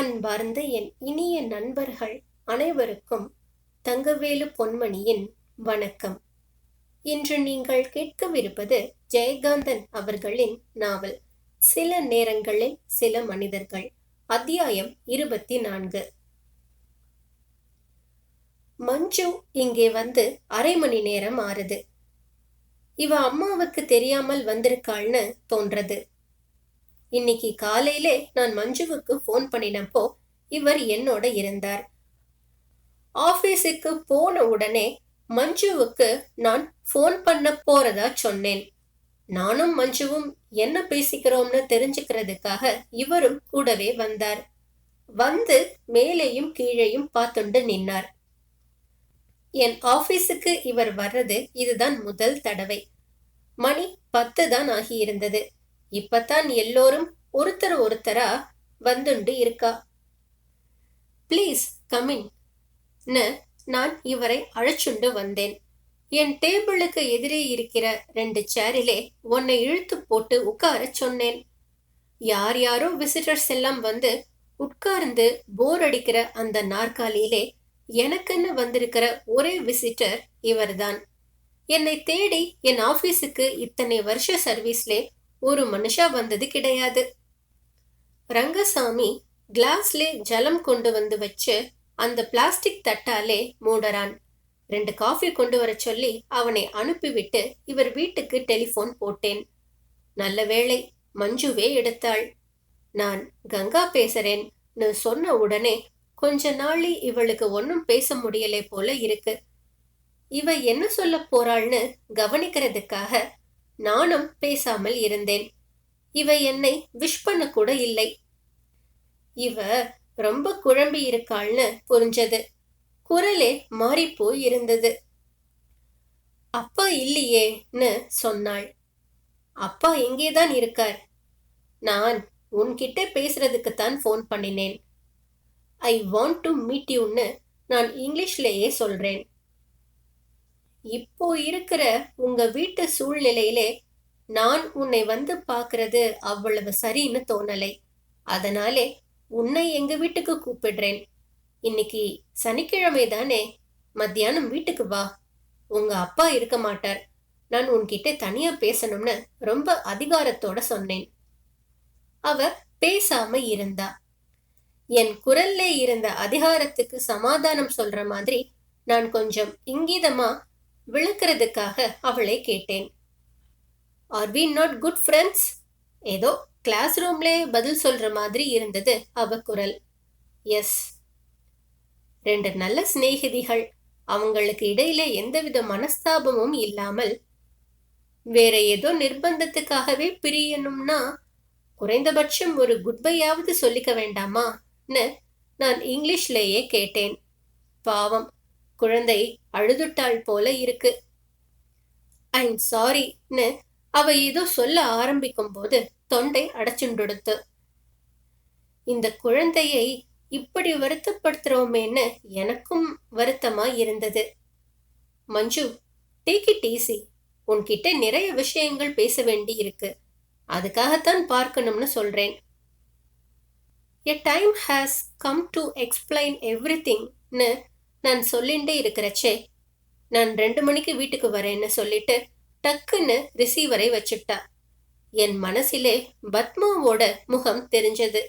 அன்பார்ந்த என் இனிய நண்பர்கள் அனைவருக்கும் தங்கவேலு பொன்மணியின் வணக்கம். இன்று நீங்கள் கேட்கவிருப்பது ஜெயகாந்தன் அவர்களின் நாவல் சில நேரங்களில் சில மனிதர்கள் அத்தியாயம் இருபத்தி நான்கு மஞ்சு இங்கே வந்து அரை மணி நேரம் ஆறுது. இவ அம்மாவுக்கு தெரியாமல் வந்திருக்காள்னு தோன்றது. இன்னைக்கு காலையிலே நான் மஞ்சுவுக்கு ஃபோன் பண்ணினப்போ இவர் என்னோட இருந்தார். ஆபீஸுக்கு போன உடனே மஞ்சுவுக்கு நான் ஃபோன் பண்ண போறதா சொன்னேன். நானும் மஞ்சுவும் என்ன பேசிக்கிறோம்னு தெரிஞ்சுக்கிறதுக்காக இவரும் கூடவே வந்தார். வந்து மேலேயும் கீழேயும் பார்த்துண்டு நின்னார். என் ஆபீஸுக்கு இவர் வர்றது இதுதான் முதல் தடவை. மணி பத்து தான் ஆகியிருந்தது. இப்பத்தான் எல்லோரும் ஒருத்தர் ஒருத்தரா வந்துண்டு இருக்கா? ப்ளீஸ் கமின் நான் இவரை அழைச்சுண்டு வந்தேன். என் டேபிளுக்கு எதிரே இருக்கிற ரெண்டு சேரிலே உன்னை இழுத்து போட்டு உட்கார சொன்னேன். யார் யாரோ விசிட்டர்ஸ் எல்லாம் வந்து உட்கார்ந்து போர் அடிக்கிற அந்த நாற்காலியிலே எனக்குன்னு வந்திருக்கிற ஒரே விசிட்டர் இவர்தான். என்னை தேடி என் ஆபீஸுக்கு இத்தனை வருஷ சர்வீஸ்லே ஒரு மனுஷா வந்தது கிடையாது. ரங்கசாமி கிளாஸ்லே ஜலம் கொண்டு வந்து வச்சு அந்த பிளாஸ்டிக் தட்டாலே மூடறான். ரெண்டு காஃபி கொண்டு வர சொல்லி அவனை அனுப்பிவிட்டு இவர் வீட்டுக்கு டெலிஃபோன் போட்டேன். நல்ல வேளை மஞ்சுவே எடுத்தாள். நான் கங்கா பேசுறேன்னு சொன்ன உடனே கொஞ்ச நாளி இவளுக்கு ஒன்னும் பேச முடியலை போல இருக்கு. இவ என்ன சொல்ல போறாள்னு கவனிக்கிறதுக்காக நானும் பேசாமல் இருந்தேன். இவ என்னை விஷ் பண்ண கூட இல்லை. இவ ரொம்ப குழம்பி இருக்காள்னு புரிஞ்சது. குரலே மாறிப்போய் இருந்தது. அப்பா இல்லையேன்னு சொன்னாள். அப்பா எங்கேதான் இருக்கார். நான் உன்கிட்ட பேசுறதுக்கு தான் ஃபோன் பண்ணினேன் ஐ வாண்ட் டு மீட் யூன்னு நான் இங்கிலீஷ்லேயே சொல்றேன். இப்போ இருக்கிற உங்க வீட்டு சூழ்நிலையிலே நான் உன்னை வந்து பார்க்கறது அவ்வளவு சரின்னு தோணலை. அதனாலே உன்னை எங்க வீட்டுக்கு கூப்பிடுறேன். இன்னைக்கு சனிக்கிழமை தானே? மத்தியானம் வீட்டுக்கு வா. உங்க அப்பா இருக்க மாட்டார். நான் உன்கிட்ட தனியா பேசணும்னு ரொம்ப அதிகாரத்தோட சொன்னேன். அவ பேசாம இருந்தா. என் குரல்ல இருந்த அதிகாரத்துக்கு சமாதானம் சொல்ற மாதிரி நான் கொஞ்சம் இங்கீதமா விளக்குறதுக்காக அவளை கேட்டேன். Are we not good friends ஏதோ கிளாஸ் ரூம்லே பதில் சொல்ற மாதிரி இருந்தது அவ குரல். எஸ் ரெண்டு நல்ல சிநேகிதிகள். அவங்களுக்கு இடையில எந்தவித மனஸ்தாபமும் இல்லாமல் வேற ஏதோ நிர்பந்தத்துக்காகவே பிரியணும்னா குறைந்தபட்சம் ஒரு குட்பையாவது சொல்லிக்க வேண்டாமான்னு நான் இங்கிலீஷ்லேயே கேட்டேன். பாவம். குழந்தை அழுதுட்டாள் போல இருக்கு. ஐம் சாரின்னு அவ ஏதோ சொல்ல ஆரம்பிக்கும் போது தொண்டை அடைச்சுண்டுடுத்து. இந்த குழந்தையை இப்படி வருத்தப்படுத்துறோமேன்னு எனக்கும் வருத்தமா இருந்தது. மஞ்சு டேக் இட் ஈஸி உன்கிட்ட நிறைய விஷயங்கள் பேச வேண்டி இருக்கு அதுக்காகத்தான் பார்க்கணும்னு சொல்றேன். A time has come to explain every திங்னு நான் சொல்லிண்டே இருக்கிறச்சே நான் ரெண்டு மணிக்கு வீட்டுக்கு வரேன்னு சொல்லிட்டு டக்குன்னு ரிசீவரை வச்சுட்டா. என் மனசிலே பத்மாவோட முகம் தெரிஞ்சது.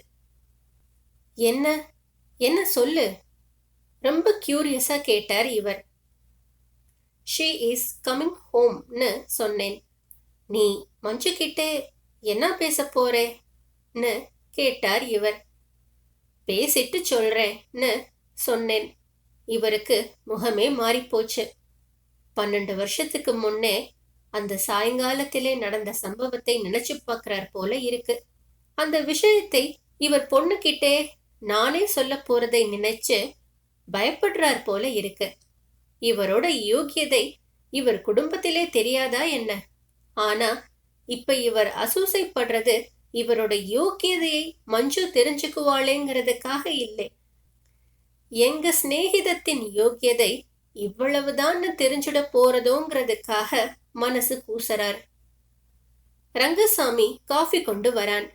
என்ன என்ன சொல்லு? ரொம்ப கியூரியஸா கேட்டார் இவர். ஷீ இஸ் கம்மிங் ஹோம்னு சொன்னேன். நீ மஞ்சு கிட்டே என்ன பேச போறேன்னு கேட்டார் இவர். பேசிட்டு சொல்றேன்னு சொன்னேன். இவருக்கு முகமே மாறிப்போச்சு. பன்னெண்டு வருஷத்துக்கு முன்னே அந்த சாயங்காலத்திலே நடந்த சம்பவத்தை நினைச்சு பார்க்கிறார் போல இருக்கு. அந்த விஷயத்தை இவர் பொண்ணுகிட்டே நானே சொல்ல போறதை நினைச்சு பயப்படுறார் போல இருக்கு. இவரோட யோக்கியதை இவர் குடும்பத்திலே தெரியாதா என்ன? ஆனா இப்ப இவர் அசூசைப்படுறது இவரோட யோக்கியதையை மஞ்சு தெரிஞ்சுக்குவாளேங்கிறதுக்காக இல்லை. எங்க சிநேகிதத்தின் யோக்கியதை இவ்வளவுதான் தெரிஞ்சுட போறதோங்கிறதுக்காக மனசு கூசறார். ரங்கசாமி காஃபி கொண்டு வரான்.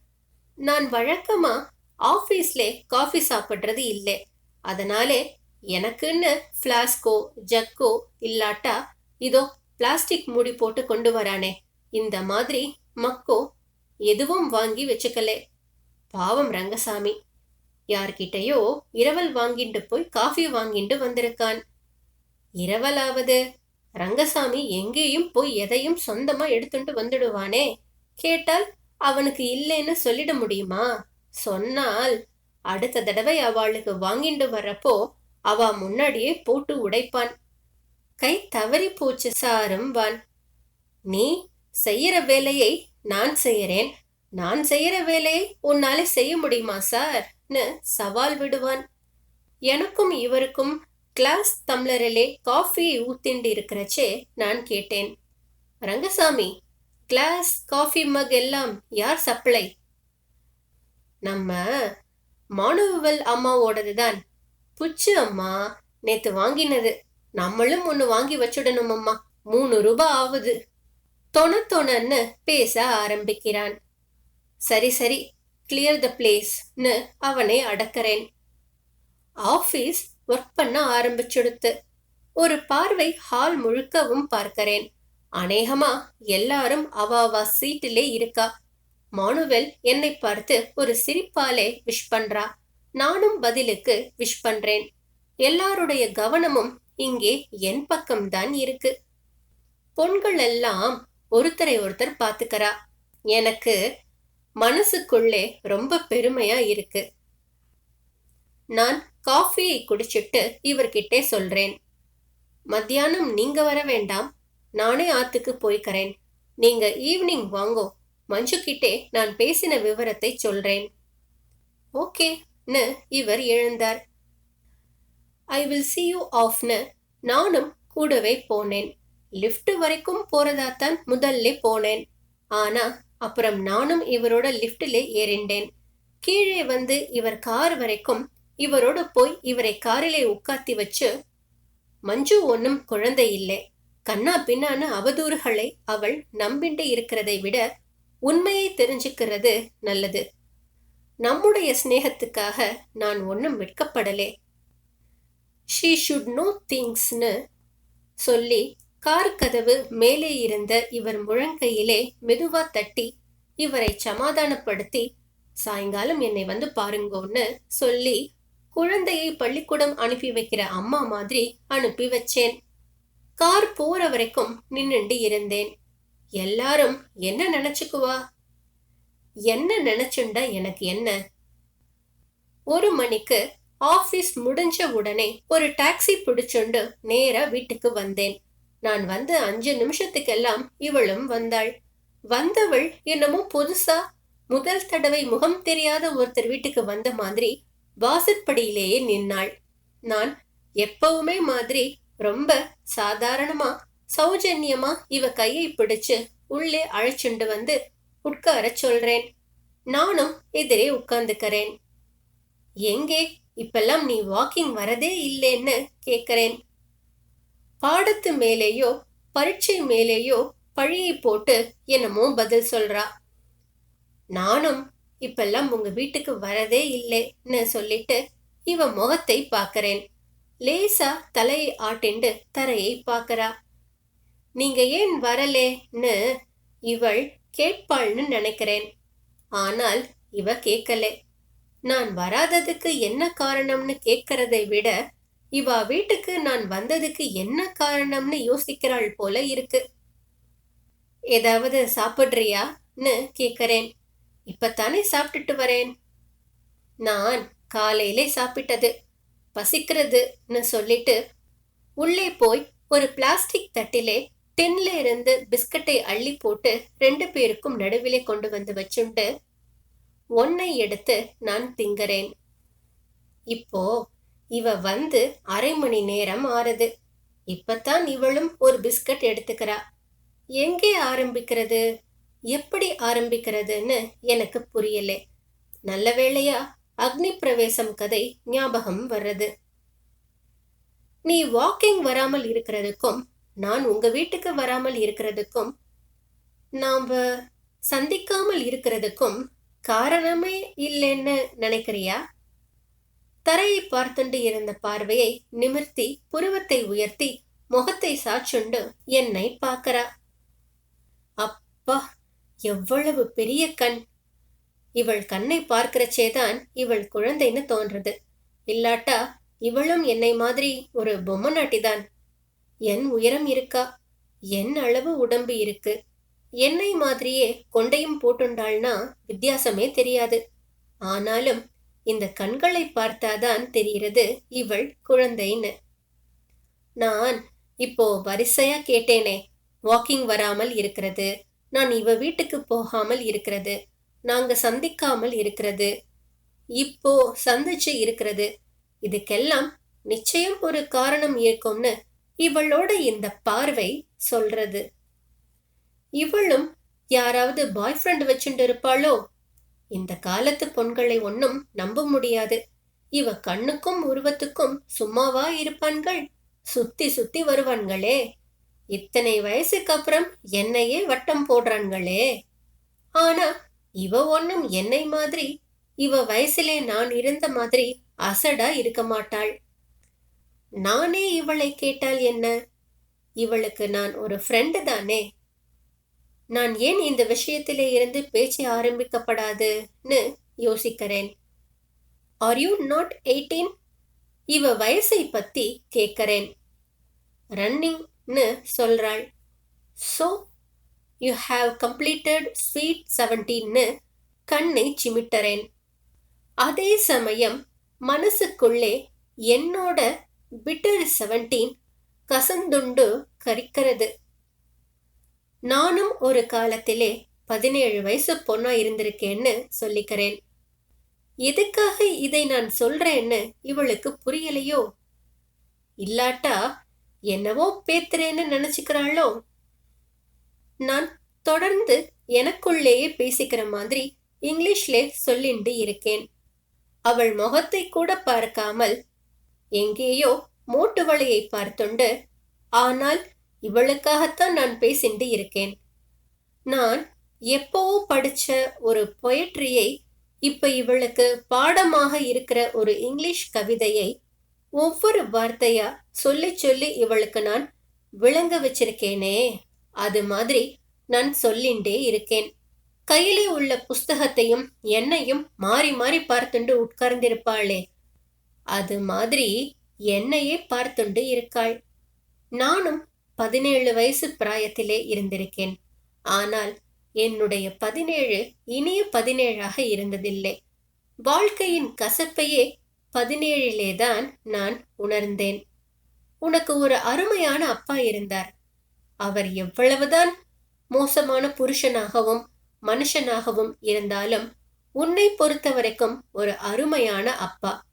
நான் வழக்கமா ஆபீஸ்ல காஃபி சாப்பிடுறது இல்லை. அதனாலே எனக்குன்னு ஃப்ளாஸ்கோ ஜக்கோ இல்லாட்டா இதோ பிளாஸ்டிக் மூடி போட்டு கொண்டு வரானே. இந்த மாதிரி மக்கோ எதுவும் வாங்கி வச்சுக்கல. பாவம் ரங்கசாமி. யார்கிட்டயோ இரவல் வாங்கிட்டு போய் காஃபி வாங்கிட்டு வந்திருக்கான். இரவலாவது ரங்கசாமி எங்கேயும் போய் எதையும் சொந்தமா எடுத்துட்டு வந்துடுவானே. கேட்டால் அவனுக்கு இல்லைன்னு சொல்லிட முடியுமா? சொன்னால் அடுத்த தடவை அவளுக்கு வாங்கிட்டு வர்றப்போ அவ முன்னாடியே போட்டு உடைப்பான். கை தவறி போச்சு சாரும்பான் நீ செய்யற வேலையை நான் செய்யறேன். நான் செய்யற வேலையை உன்னால செய்ய முடியுமா சார்? சவால் விடுவான். எனக்கும் இவருக்கும் கிளாஸ் தம்ளரிலே காஃபியை ஊத்திண்டு இருக்கிறச்சே நான் கேட்டேன். ரங்கசாமி கிளாஸ் காஃபி மக் எல்லாம் யார் சப்ளை? நம்ம மாணவல் அம்மாவோடது தான். புச்சு அம்மா நேத்து வாங்கினது. நம்மளும் ஒன்னு வாங்கி வச்சுடணும் அம்மா மூணு ரூபாய் ஆகுது. தொண தொணன்னு பேச ஆரம்பிக்கிறான். சரி சரி கிளியர் த பிளேஸ்னு அவனை அடக்கிறேன். ஆஃபீஸ் ஒர்க் பண்ண ஆரம்பிச்சுடுத்து. ஒரு பார்வை ஹால் முழுக்கவும் பார்க்கிறேன். அநேகமா எல்லாரும் அவாவா சீட்டிலே இருக்கா. மானுவல் என்னை பார்த்து ஒரு சிரிப்பாலே விஷ் பண்றா. நானும் பதிலுக்கு விஷ் பண்றேன். எல்லாருடைய கவனமும் இங்கே என் பக்கம்தான் இருக்கு. பொண்கள் எல்லாம் ஒருத்தரை ஒருத்தர் பாத்துக்கறா எனக்கு மனசுக்குள்ளே ரொம்ப பெருமையா இருக்கு. நான் காஃபியை குடிச்சிட்டு இவர்கிட்டே சொல்றேன். மத்தியானம் நீங்க வர வேண்டாம். நானே ஆத்துக்கு போய்க்கிறேன். நீங்க ஈவினிங் வாங்கோ. மஞ்சு கிட்டே நான் பேசின விவரத்தை சொல்றேன். ஓகேன்னு இவர் எழுந்தார். ஐ வில் சி யூ ஆஃப்னு நானும் கூடவே போனேன். லிஃப்ட் வரைக்கும் போறதா தான் முதல்ல போனேன். ஆனா அப்புறம் நானும் இவரோட லிஃப்டிலே ஏறிண்டேன். கீழே வந்து இவர் கார் வரைக்கும் இவரோட போய் இவரை காரிலே உட்காத்தி வச்சு மஞ்சு ஒன்னும் குழந்தை இல்லை. கண்ணா பின்னான அவதூறுகளை அவள் நம்பிண்டு இருக்கிறதை விட உண்மையை தெரிஞ்சுக்கிறது நல்லது. நம்முடைய சிநேகத்துக்காக நான் ஒன்றும் வெட்கப்படலே. ஷீ ஷுட் நோ திங்ஸ்னு சொல்லி கார் கதவு மேலே இருந்த இவர் முழங்கையிலே மெதுவா தட்டி இவரை சமாதானப்படுத்தி சாயங்காலம் என்னை வந்து பாருங்கோன்னு சொல்லி குழந்தையை பள்ளிக்கூடம் அனுப்பி வைக்கிற அம்மா மாதிரி அனுப்பி வச்சேன். கார் போற வரைக்கும் நின்னுண்டு இருந்தேன். எல்லாரும் என்ன நினைச்சுக்குவா? என்ன நினைச்சுண்டா எனக்கு என்ன? ஒரு மணிக்கு ஆபீஸ் முடிஞ்ச உடனே ஒரு டாக்ஸி பிடிச்சுண்டு நேரா வீட்டுக்கு வந்தேன். நான் வந்த அஞ்சு நிமிஷத்துக்கெல்லாம் இவளும் வந்தாள். வந்தவள் என்னமோ புதுசா முதல் தடவை முகம் தெரியாத ஒருத்தர் வீட்டுக்கு வந்த மாதிரி வாசற்படியிலேயே நின்னாள். நான் எப்பவுமே மாதிரி ரொம்ப சாதாரணமா சௌஜன்யமா இவ கையை பிடிச்சு உள்ளே அழைச்சுண்டு வந்து உட்கார சொல்றேன். நானும் எதிரே உட்கார்ந்துக்கிறேன். எங்கே? இப்பெல்லாம் நீ வாக்கிங் வரதே இல்லைன்னு கேக்குறேன். பாடத்து மேலேயோ பரீட்சை மேலேயோ பழியை போட்டு என்னமோ பதில் சொல்றா. நானும் இப்பெல்லாம் உங்க வீட்டுக்கு வரதே இல்லைன்னு சொல்லிட்டு இவ முகத்தை பார்க்கறேன். லேசா தலையை ஆட்டிண்டு தரையை பார்க்கறா. நீங்க ஏன் வரலேன்னு இவள் கேட்பாள்னு நினைக்கிறேன். ஆனால் இவ கேட்கல. நான் வராததுக்கு என்ன காரணம்னு கேட்கறதை விட இவா வீட்டுக்கு நான் வந்ததுக்கு என்ன காரணம்னு யோசிக்கிறாள் போல இருக்கு. ஏதாவது சாப்பிட்றியான்னு கேக்குறேன். இப்பத்தானே சாப்பிட்டுட்டு வரேன். நான் காலையிலே சாப்பிட்டது பசிக்கிறதுன்னு சொல்லிட்டு உள்ளே போய் ஒரு பிளாஸ்டிக் தட்டிலே டின்ல இருந்து பிஸ்கட்டை அள்ளி போட்டு ரெண்டு பேருக்கும் நடுவிலே கொண்டு வந்து வச்சுண்டு ஒன்னை எடுத்து நான் திங்கறேன். இப்போ இவ வந்து அரை மணி நேரம் ஆறுது. இப்பத்தான் இவளும் ஒரு பிஸ்கட் எடுத்துக்கிறா. எங்கே ஆரம்பிக்கிறது? எப்படி ஆரம்பிக்கிறதுன்னு எனக்கு புரியல. நல்ல வேளையா அக்னி பிரவேசம் கதை ஞாபகம் வர்றது. நீ வாக்கிங் வராமல் இருக்கிறதுக்கும் நான் உங்க வீட்டுக்கு வராமல் இருக்கிறதுக்கும் நாம் சந்திக்காமல் இருக்கிறதுக்கும் காரணமே இல்லைன்னு நினைக்கிறியா? தரையை பார்த்துண்டு இருந்த பார்வையை நிமிர்த்தி புருவத்தை உயர்த்தி முகத்தை சாச்சுண்டு என்னை பார்க்கறா. அப்பா எவ்வளவு பெரிய கண். இவள் கண்ணை பார்க்கிறச்சேதான் இவள் குழந்தைன்னு தோன்றது. இல்லாட்டா இவளும் என்னை மாதிரி ஒரு பொம்மை நாட்டிதான் என் உயரம் இருக்கா? என் அளவு உடம்பு இருக்கு. என்னை மாதிரியே கொண்டையும் போட்டுண்டாள்னா வித்தியாசமே தெரியாது. ஆனாலும் இந்த கண்களை பார்த்தாதான் தெரிகிறது இவள் குழந்தைன்னு. நான் இப்போ வரிசையா கேட்டேனே வாக்கிங் வராமல் இருக்கிறது நான் இவ வீட்டுக்கு போகாமல் இருக்கிறது நாங்க சந்திக்காமல் இருக்கிறது இப்போ சந்திச்சு இருக்கிறது இதுக்கெல்லாம் நிச்சயம் ஒரு காரணம் இருக்கும்னு இவளோட இந்த பார்வை சொல்றது. இவளும் யாராவது பாய் ஃப்ரெண்ட் வச்சுட்டு இருப்பாளோ இந்த காலத்து பொண்களை ஒன்னும் நம்ப முடியாது. இவ கண்ணுக்கும் உருவத்துக்கும் சும்மாவா இருப்பான்கள்? சுத்தி சுத்தி வருவான்களே. இத்தனை வயசுக்கு அப்புறம் என்னையே வட்டம் போடுறான்களே. ஆனா இவ ஒன்னும் என்னை மாதிரி இவ வயசிலே நான் இருந்த மாதிரி அசடா இருக்க மாட்டாள். நானே இவளை கேட்டால் என்ன? இவளுக்கு நான் ஒரு ஃப்ரெண்டு தானே. நான் ஏன் இந்த விஷயத்திலே இருந்து பேச்சு ஆரம்பிக்கப்படாதுன்னு யோசிக்கிறேன். ஆர் யூ நாட் எயிட்டீன் இவ வயசை பத்தி கேட்கிறேன். ரன்னிங்னு சொல்றாள். So you have completed sweet செவன்டீன்னு கண்ணை சிமிட்டறேன். அதே சமயம் மனசுக்குள்ளே என்னோட பிட்டர் செவன்டீன் கசந்துண்டு கரிக்கிறது. நானும் ஒரு காலத்திலே பதினேழு வயசு பொண்ணா இருந்திருக்கேன்னு சொல்லிக்கிறேன். எதுக்காக இதை நான் சொல்றேன்னு இவளுக்கு புரியலையோ? இல்லாட்டா என்னவோ பேத்துறேன்னு நினைச்சுக்கிறாளோ? நான் தொடர்ந்து எனக்குள்ளேயே பேசிக்கிற மாதிரி இங்கிலீஷ்ல சொல்லிண்டு இருக்கேன். அவள் முகத்தை கூட பார்க்காமல் எங்கேயோ மூட்டு வலையை பார்த்துண்டு ஆனால் இவளுக்காகத்தான் நான் பேசிண்டு இருக்கேன். நான் எப்பவோ படிச்ச ஒரு பொயட்ரியை இப்ப இவளுக்கு பாடமாக இருக்கிற ஒரு இங்கிலீஷ் கவிதையை ஒவ்வொரு வார்த்தையா சொல்லி சொல்லி இவளுக்கு நான் விளங்க வச்சிருக்கேனே. அது மாதிரி நான் சொல்லிண்டே இருக்கேன். கையிலே உள்ள புஸ்தகத்தையும் என்னையும் மாறி மாறி பார்த்துண்டு உட்கார்ந்திருப்பாளே. அது மாதிரி என்னையே பார்த்துண்டு இருக்காள். நானும் பதினேழு வயசு பிராயத்திலே இருந்திருக்கேன். ஆனால் என்னுடைய பதினேழு இனிய பதினேழாக இருந்ததில்லை. வாழ்க்கையின் கசப்பையே பதினேழிலேதான் நான் உணர்ந்தேன். உனக்கு ஒரு அருமையான அப்பா இருந்தார். அவர் எவ்வளவுதான் மோசமான புருஷனாகவும் மனுஷனாகவும் இருந்தாலும் உன்னை பொறுத்த வரைக்கும் ஒரு அருமையான அப்பா.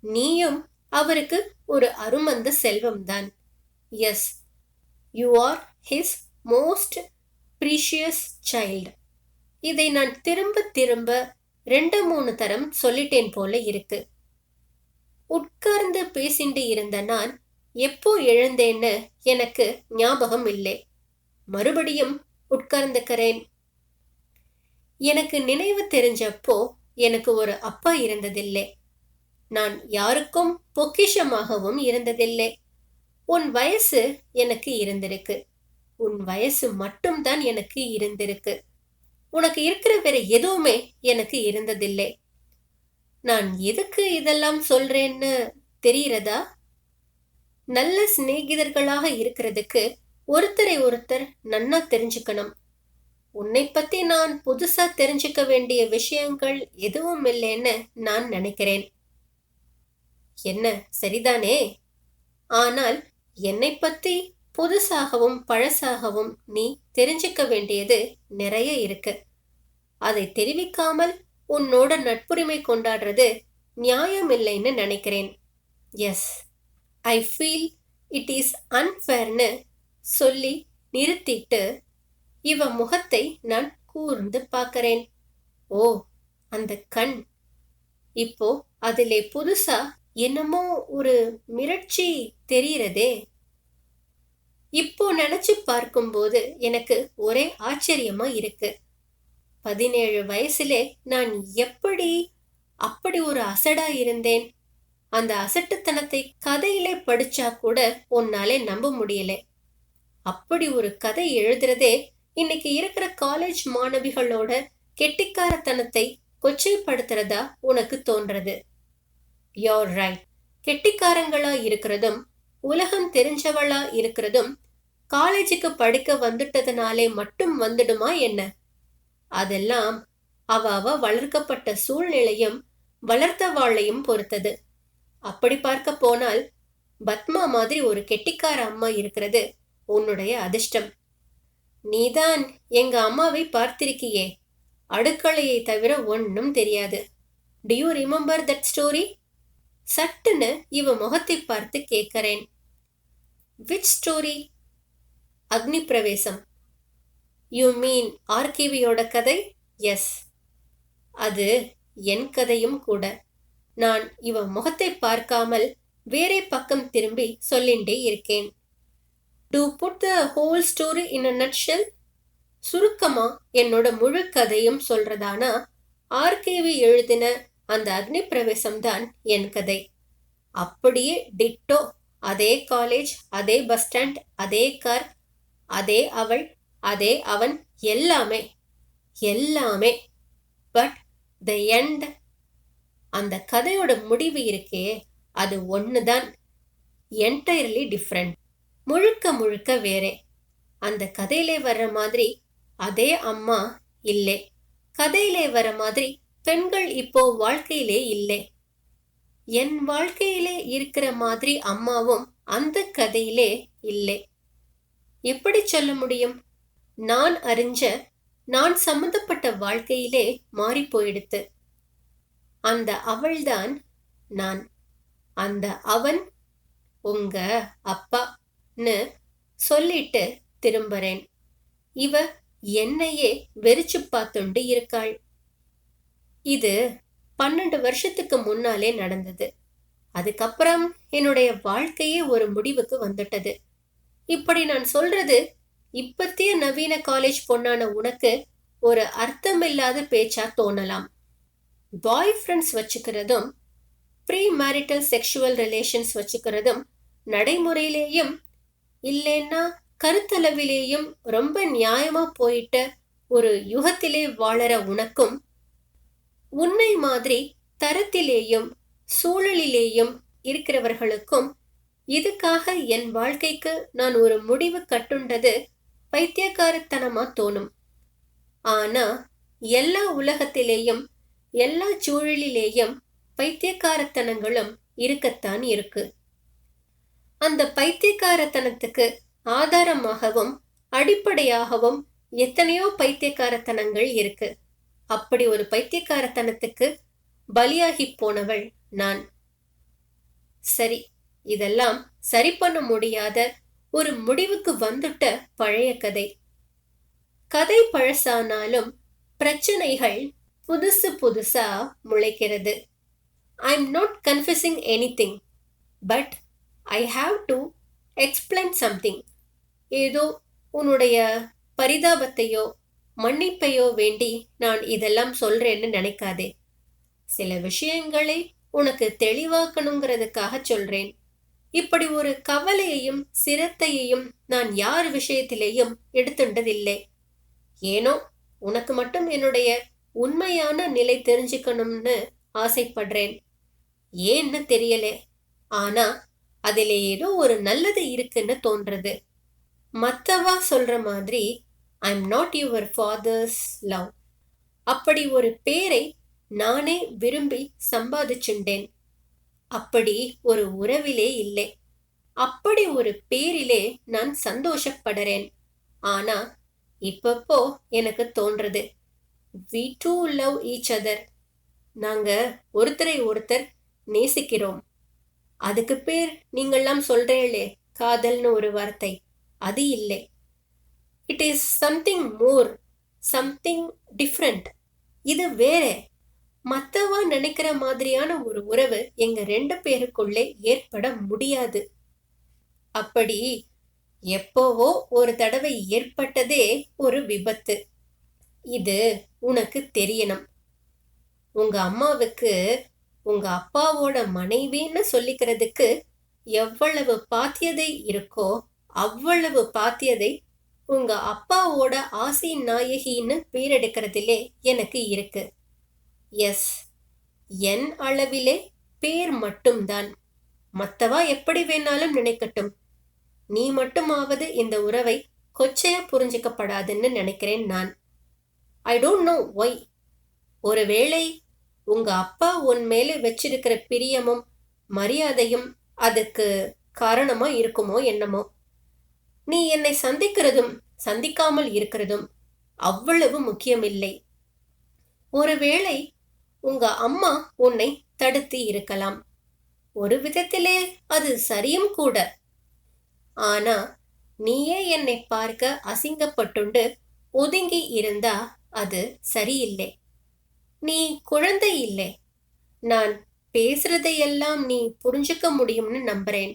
நீயும் அவருக்கு ஒரு அருமந்த செல்வம்தான். Yes. You are his most precious child இதை நான் திரும்ப திரும்ப ரெண்டு மூணு தரம் சொல்லிட்டேன் போல இருக்கு. உட்கார்ந்து பேசிண்டு இருந்த நான் எப்போ எழுந்தேன்னு எனக்கு ஞாபகம் இல்லை. மறுபடியும் உட்கார்ந்துக்கிறேன். எனக்கு நினைவு தெரிஞ்சப்போ எனக்கு ஒரு அப்பா இருந்ததில்லை. நான் யாருக்கும் பொக்கிஷமாகவும் இருந்ததில்லை. உன் வயசு எனக்கு இருந்திருக்கு. உன் வயசு மட்டும்தான் எனக்கு இருந்திருக்கு. உனக்கு இருக்கிற வேற எதுவுமே எனக்கு இருந்ததில்லை. நான் எதுக்கு இதெல்லாம் சொல்றேன்னு தெரிகிறதா? நல்ல சிநேகிதர்களாக இருக்கிறதுக்கு ஒருத்தரை ஒருத்தர் நன்னா தெரிஞ்சுக்கணும். உன்னை பத்தி நான் புதுசா தெரிஞ்சுக்க வேண்டிய விஷயங்கள் எதுவும் இல்லைன்னு நான் நினைக்கிறேன். என்ன சரிதானே? ஆனால் என்னை பற்றி புதுசாகவும் பழசாகவும் நீ தெரிஞ்சுக்க வேண்டியது நிறைய இருக்கு. அதை தெரிவிக்காமல் உன்னோட நட்புரிமை கொண்டாடுறது நியாயம் இல்லைன்னு நினைக்கிறேன். Yes I feel it is அன்ஃபேர்னு சொல்லி நிறுத்திட்டு இவ முகத்தை நான் கூர்ந்து பார்க்கறேன். ஓ அந்த கண். இப்போ அதிலே புதுசா என்னமோ ஒரு மிரட்சி தெரிகிறதே. இப்போ நினைச்சு பார்க்கும்போது எனக்கு ஒரே ஆச்சரியமா இருக்கு. பதினேழு வயசுலே நான் எப்படி அப்படி ஒரு அசடா இருந்தேன். அந்த அசட்டுத்தனத்தை கதையிலே படிச்சா கூட உன்னாலே நம்ப முடியல. அப்படி ஒரு கதை எழுதுறதே இன்னைக்கு இருக்கிற காலேஜ் மாணவிகளோட கெட்டிக்காரத்தனத்தை கொச்சைப்படுத்துறதா உனக்கு தோன்றது. யோர் ரைட் கெட்டிக்காரங்களா இருக்கிறதும் உலகம் தெரிஞ்சவளா இருக்கிறதும் காலேஜுக்கு படிக்க வந்துட்டதுனாலே மட்டும் வந்துடுமா என்ன? அதெல்லாம் அவ அவ வளர்க்கப்பட்ட சூழ்நிலையும் வளர்த்தவாளையும் பொறுத்தது. அப்படி பார்க்க போனால் பத்மா மாதிரி ஒரு கெட்டிக்கார அம்மா இருக்கிறது உன்னுடைய அதிர்ஷ்டம். நீதான் எங்க அம்மாவை பார்த்திருக்கியே. அடுக்களையை தவிர ஒன்னும் தெரியாது. Do you remember that story சட்டுன்னு இவ முகத்தை பார்த்து கேட்கிறேன். விச் ஸ்டோரி அக்னி பிரவேசம் யூ மீன் ஆர்கிவியோட கதை? எஸ் அது என் கதையும் கூட. நான் இவ முகத்தை பார்க்காமல் வேறே பக்கம் திரும்பி சொல்லிண்டே இருக்கேன். To put the whole story in a nutshell சுருக்கமா என்னோட முழு கதையும் சொல்றதானா? ஆர்கேவி எழுதின அந்த அக்னி பிரவேசம்தான் என் கதை. அப்படியே டிட்டோ அதே காலேஜ் அதே பஸ் ஸ்டாண்ட் அதே கார் அதே அவள் அதே அவன் எல்லாமே எல்லாமே. பட் த எண்ட் அந்த கதையோட முடிவு இருக்கே அது ஒன்று தான் என்டையர்லி டிஃப்ரெண்ட் முழுக்க முழுக்க வேறே. அந்த கதையிலே வர்ற மாதிரி அதே அம்மா இல்லை. கதையிலே வர மாதிரி பெண்கள் இப்போ வாழ்க்கையிலே இல்லை. என் வாழ்க்கையிலே இருக்கிற மாதிரி அம்மாவும் அந்த கதையிலே இல்லை. எப்படி சொல்ல முடியும்? நான் அறிஞ்ச நான் சம்மந்தப்பட்ட வாழ்க்கையிலே மாறி போயிடுத்து. அந்த அவள்தான் நான். அந்த அவன் உங்க அப்பான்னு சொல்லிட்டு திரும்புறேன். இவ என்னையே வெறிச்சு பார்த்துண்டு இருக்காள். இது பன்னெண்டு வருஷத்துக்கு முன்னாலே நடந்தது. அதுக்கப்புறம் என்னுடைய வாழ்க்கையே ஒரு முடிவுக்கு வந்துட்டது. இப்படி நான் சொல்றது இப்பத்திய நவீன காலேஜ் பொண்ணான உனக்கு ஒரு அர்த்தமில்லாத பேச்சா தோணலாம். பாய் ஃப்ரெண்ட்ஸ் வச்சுக்கிறதும் ப்ரீ மேரிட்டல் செக்ஷுவல் ரிலேஷன்ஸ் வச்சுக்கிறதும் நடைமுறையிலேயும் இல்லைன்னா கருத்தளவிலேயும் ரொம்ப நியாயமா போயிட்ட ஒரு யுகத்திலே வாழற உனக்கும் உன்னை மாதிரி தரத்திலேயும் சூழலிலேயும் இருக்கிறவர்களுக்கும் இதுக்காக என் வாழ்க்கைக்கு நான் ஒரு முடிவு கட்டுண்டது பைத்தியக்காரத்தனமா தோணும். ஆனா எல்லா உலகத்திலேயும் எல்லா சூழலிலேயும் பைத்தியக்காரத்தனங்களும் இருக்கத்தான் இருக்கு. அந்த பைத்தியக்காரத்தனத்துக்கு ஆதாரமாகவும் அடிப்படையாகவும் எத்தனையோ பைத்தியக்காரத்தனங்கள் இருக்கு. அப்படி ஒரு பைத்தியக்காரத்தனத்துக்கு பலியாகி போனவள் நான். சரி இதெல்லாம் சரி பண்ண முடியாத ஒரு முடிவுக்கு வந்துட்ட பழைய கதை. கதை பழசானாலும் பிரச்சனைகள் புதுசு புதுசா முளைக்கிறது. I am not confusing any thing but I have to explain something ஏதோ உன்னுடைய பரிதாபத்தையோ மன்னிப்பையோ வேண்டி நான் இதெல்லாம் சொல்றேன்னு நினைக்காதே. சில விஷயங்களை உனக்கு தெளிவாக்கணுங்கிறதுக்காக சொல்றேன். இப்படி ஒரு கவலையையும் சிரத்தையையும் நான் யார் விஷயத்திலேயும் எடுத்துண்டதில்லை. ஏனோ உனக்கு மட்டும் என்னுடைய உண்மையான நிலை தெரிஞ்சுக்கணும்னு ஆசைப்படுறேன். ஏன்னு தெரியலே. ஆனா அதில் ஏதோ ஒரு நல்லது இருக்குன்னு தோன்றது மத்தவா சொல்ற மாதிரி I am not your father's love அப்படி ஒரு பேரை நானே விரும்பி சம்பாதிச்சுண்டேன். அப்படி ஒரு உறவிலே இல்லை. அப்படி ஒரு பேரிலே நான் சந்தோஷப்படுறேன். ஆனா இப்பப்போ எனக்கு தோன்றது. We do love each other நாங்க ஒருத்தரை ஒருத்தர் நேசிக்கிறோம். அதுக்கு பேர் நீங்கள்லாம் சொல்றீங்களே காதல்னு ஒரு வார்த்தை. அது இல்லை. It is something more something different இது வேற. மற்றவா நினைக்கிற மாதிரியான ஒரு உறவு எங்க ரெண்டு பேருக்குள்ளே ஏற்பட முடியாது. அப்படி எப்போவோ ஒரு தடவை ஏற்பட்டதே ஒரு விபத்து. இது உனக்கு தெரியணும். உங்க அம்மாவுக்கு உங்க அப்பாவோட மனைவின்னு சொல்லிக்கிறதுக்கு எவ்வளவு பாத்தியதை இருக்கோ அவ்வளவு பாத்தியதை உங்க அப்பாவோட ஆசை நாயகின்னு பேரெடுக்கிறதுலே எனக்கு இருக்கு. எஸ். என் அளவிலே பேர் மட்டும்தான். மத்தவா எப்படி வேணாலும் நினைக்கட்டும். நீ மட்டுமாவது இந்த உறவை கொச்சையா புரிஞ்சுக்கப்படாதுன்னு நினைக்கிறேன் நான். ஐ டோன்ட் நோ ஒய் ஒருவேளை உங்க அப்பா உன் மேலே வச்சிருக்கிற பிரியமும் மரியாதையும் அதுக்கு காரணமா இருக்குமோ என்னமோ. நீ என்னை சந்திக்கிறதும் சந்திக்காமல் இருக்கிறதும் அவ்வளவு முக்கியமில்லை. ஒருவேளை உங்க அம்மா உன்னை தடுத்து இருக்கலாம். ஒரு விதத்திலே அது சரியும் கூட. ஆனா நீயே என்னை பார்க்க அசிங்கப்பட்டுண்டு ஒதுங்கி இருந்தா அது சரியில்லை. நீ குழந்தை இல்லை. நான் பேசுறதையெல்லாம் நீ புரிஞ்சுக்க முடியும்னு நம்புறேன்.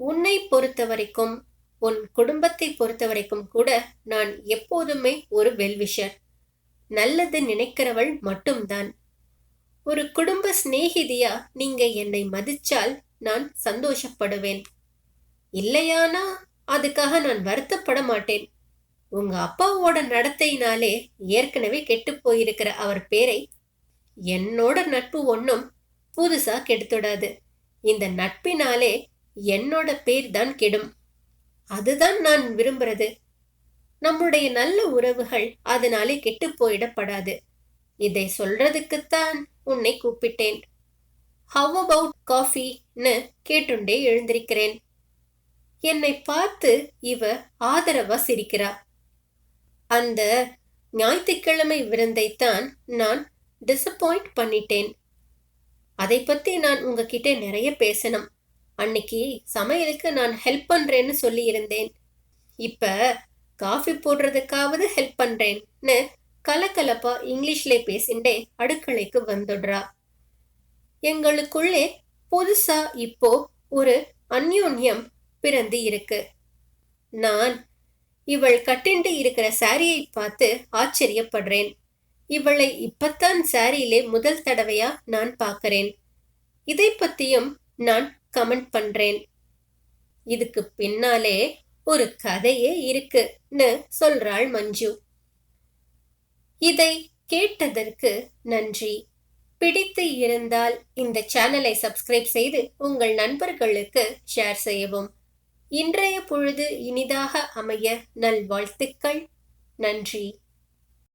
உன்னை பொறுத்த வரைக்கும் உன் குடும்பத்தை பொறுத்தவரைக்கும் கூட நான் எப்போதுமே ஒரு வெல்விஷர். நல்லது நினைக்கிறவள் மட்டும்தான். ஒரு குடும்ப சிநேகிதியா நீங்க என்னை மதிச்சால் நான் சந்தோஷப்படுவேன். இல்லையானா அதுக்காக நான் வருத்தப்பட மாட்டேன். உங்க அப்பாவோட நடத்தையினாலே ஏற்கனவே கெட்டு போயிருக்கிற அவர் பேரை என்னோட நட்பு ஒன்றும் புதுசா கெடுத்துடாது. இந்த நட்பினாலே என்னோட பேர் தான் கெடும். அதுதான் நான் விரும்புறது. நம்முடைய நல்ல உறவுகள் அதனாலே கெட்டு போயிடப்படாது. இதை சொல்றதுக்குத்தான் உன்னை கூப்பிட்டேன். ஹவ் அபவுட் காஃபின்னு கேட்டுண்டே எழுந்திருக்கிறேன். என்னை பார்த்து இவ ஆதரவா சிரிக்கிறா. அந்த ஞாயிற்றுக்கிழமை விருந்தைத்தான் நான் டிசப்பாயிண்ட் பண்ணிட்டேன். அதை பத்தி நான் உங்ககிட்ட நிறைய பேசணும். அன்னைக்கு சமையலுக்கு நான் ஹெல்ப் பண்றேன்னு சொல்லியிருந்தேன். இப்போ இப்ப காஃபி போடுறதுக்காவது ஹெல்ப் பண்றேன்னு கலக்கலப்பா இங்கிலீஷ்ல பேசிண்டே அடுக்கலைக்கு வந்துடுறா. எங்களுக்குள்ளே புதுசா இப்போ ஒரு அந்யோன்யம் பிறந்து இருக்கு. நான் இவள் கட்டிண்டு இருக்கிற சாரியை பார்த்து ஆச்சரியப்படுறேன். இவளை இப்பத்தான் சாரியிலே முதல் தடவையா நான் பார்க்குறேன். இதை பத்தியும் நான் கமெண்ட் பண்றேன். இதுக்கு பின்னாலே ஒரு கதையே இருக்குன்னு சொல்றாள் மஞ்சு. இதை கேட்டதற்கு நன்றி. பிடித்து இருந்தால் இந்த சேனலை சப்ஸ்கிரைப் செய்து உங்கள் நண்பர்களுக்கு ஷேர் செய்யவும். இன்றைய பொழுது இனிதாக அமைய நல்வாழ்த்துக்கள். நன்றி.